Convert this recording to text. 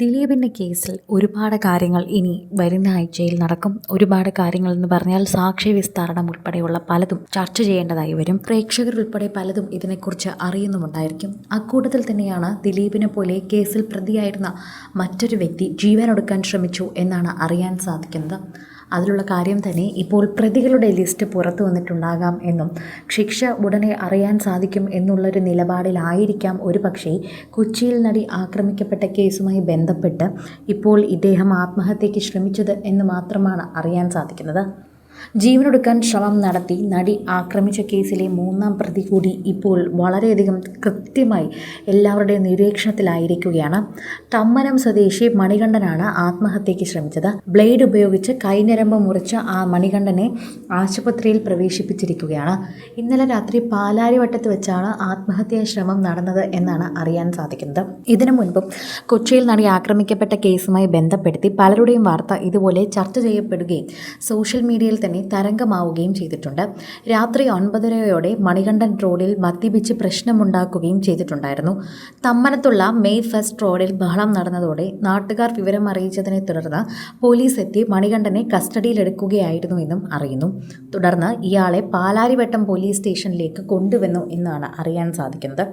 ദിലീപിന്റെ കേസിൽ ഒരുപാട് കാര്യങ്ങൾ ഇനി വരുന്ന ആഴ്ചയിൽ നടക്കും. ഒരുപാട് കാര്യങ്ങൾ എന്ന് പറഞ്ഞാൽ സാക്ഷി വിസ്താരണം ഉൾപ്പെടെയുള്ള പലതും ചർച്ച ചെയ്യേണ്ടതായി വരും. പ്രേക്ഷകർ ഉൾപ്പെടെ പലതും ഇതിനെക്കുറിച്ച് അറിയുന്നുമുണ്ടായിരിക്കും. അക്കൂട്ടത്തിൽ തന്നെയാണ് ദിലീപിനെ പോലെ കേസിൽ പ്രതിയായിരുന്ന മറ്റൊരു വ്യക്തി ജീവനൊടുക്കാൻ ശ്രമിച്ചു എന്നാണ് അറിയാൻ സാധിക്കുന്നത്. അതിലുള്ള കാര്യം തന്നെ ഇപ്പോൾ പ്രതികളുടെ ലിസ്റ്റ് പുറത്തു വന്നിട്ടുണ്ടാകാം എന്നും ശിക്ഷ ഉടനെ അറിയാൻ സാധിക്കും എന്നുള്ളൊരു നിലപാടിലായിരിക്കാം ഒരു പക്ഷേ കൊച്ചിയിൽ നടി ആക്രമിക്കപ്പെട്ട കേസുമായി ബന്ധപ്പെട്ട് ഇപ്പോൾ ഇദ്ദേഹം ആത്മഹത്യയ്ക്ക് ശ്രമിച്ചത് എന്ന് മാത്രമാണ് അറിയാൻ സാധിക്കുന്നത്. ജീവനൊടുക്കാൻ ശ്രമം നടത്തി നടി ആക്രമിച്ച കേസിലെ മൂന്നാം പ്രതി കൂടി ഇപ്പോൾ വളരെയധികം കൃത്യമായി എല്ലാവരുടെയും നിരീക്ഷണത്തിലായിരിക്കുകയാണ്. തമ്മനം സ്വദേശി മണികണ്ഠനാണ് ആത്മഹത്യയ്ക്ക് ശ്രമിച്ചത്. ബ്ലേഡ് ഉപയോഗിച്ച് കൈനരമ്പ് മുറിച്ച ആ മണികണ്ഠനെ ആശുപത്രിയിൽ പ്രവേശിപ്പിച്ചിരിക്കുകയാണ്. ഇന്നലെ രാത്രി പാലാരിവട്ടത്ത് വെച്ചാണ് ആത്മഹത്യാ ശ്രമം നടന്നത് എന്നാണ് അറിയാൻ സാധിക്കുന്നത്. ഇതിനു മുൻപും കൊച്ചിയിൽ നടി ആക്രമിക്കപ്പെട്ട കേസുമായി ബന്ധപ്പെടുത്തി പലരുടെയും വാർത്ത ഇതുപോലെ ചർച്ച ചെയ്യപ്പെടുകയും സോഷ്യൽ മീഡിയയിൽ തന്നെ തരംഗമാവുകയും ചെയ്തിട്ടുണ്ട്. രാത്രി ഒൻപതരയോടെ മണികണ്ഠൻ റോഡിൽ മദ്യപിച്ച് പ്രശ്നമുണ്ടാക്കുകയും ചെയ്തിട്ടുണ്ടായിരുന്നു. തമ്മനത്തുള്ള മെയ് ഫസ്റ്റ് റോഡിൽ ബഹളം നടന്നതോടെ നാട്ടുകാർ വിവരം അറിയിച്ചതിനെ തുടർന്ന് പോലീസ് എത്തി മണികണ്ഠനെ കസ്റ്റഡിയിലെടുക്കുകയായിരുന്നുവെന്നും അറിയുന്നു. തുടർന്ന് ഇയാളെ പാലാരിവട്ടം പോലീസ് സ്റ്റേഷനിലേക്ക് കൊണ്ടുവന്നു എന്നാണ് അറിയാൻ സാധിക്കുന്നത്.